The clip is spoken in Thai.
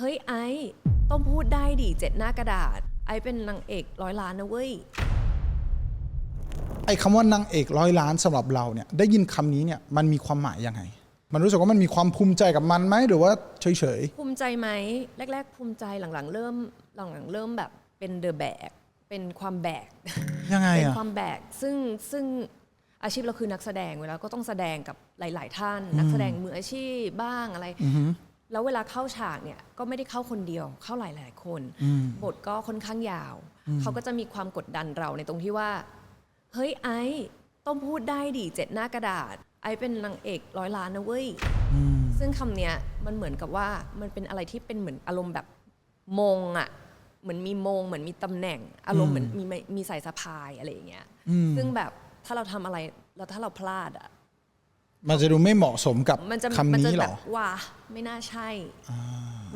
เฮ้ยไอ้ต้องพูดได้ดิเจ็ดหน้ากระดาษ ไอ้เป็นนางเอกร้อยล้านนะเว้ย ไอ้คำว่านางเอกร้อยล้านสำหรับเราเนี่ยได้ยินคำนี้เนี่ยมันมีความหมายยังไง มันรู้สึกว่ามันมีความภูมิใจกับมันไหมหรือว่าเฉยภูมิใจไหมแรก ๆ ภูมิใจหลังๆ เริ่มหลังๆเริ่มแบบเป็นเดอะแบกเป็นความแบก ๆยังไงเป็นอะความแบกซึ่งซึ่งอาชีพเราคือนักแสดงเวลาก็ต้องแสดงกับหลาย ๆ ท่าน นักแสดงมืออาชีพบ้างอะไร แล้วเวลาเข้าฉากเนี่ยก็ไม่ได้เข้าคนเดียว เข้าหลายๆคน บทก็ค่อนข้างยาว เขาก็จะมีความกดดันเราในตรงที่ว่า เฮ้ยไอ้ต้องพูดได้ดิเจ็ดหน้ากระดาษ ไอ้เป็นนางเอกร้อยล้านนะเว้ยซึ่งคำเนี้ยมันเหมือนกับว่ามันเป็นอะไรที่เป็นเหมือนอารมณ์แบบมงอะเหมือนมีมง เหมือนมีตำแหน่ง อารมณ์เหมือนมีมีใส่สะพายอะไรอย่างเงี้ยซึ่งแบบถ้าเราทำอะไรแล้วถ้าเราพลาดอะ มันจะดูไม่เหมาะสมกับมันจะคำมันี้จะเหรแบอบว่าไม่น่าใช่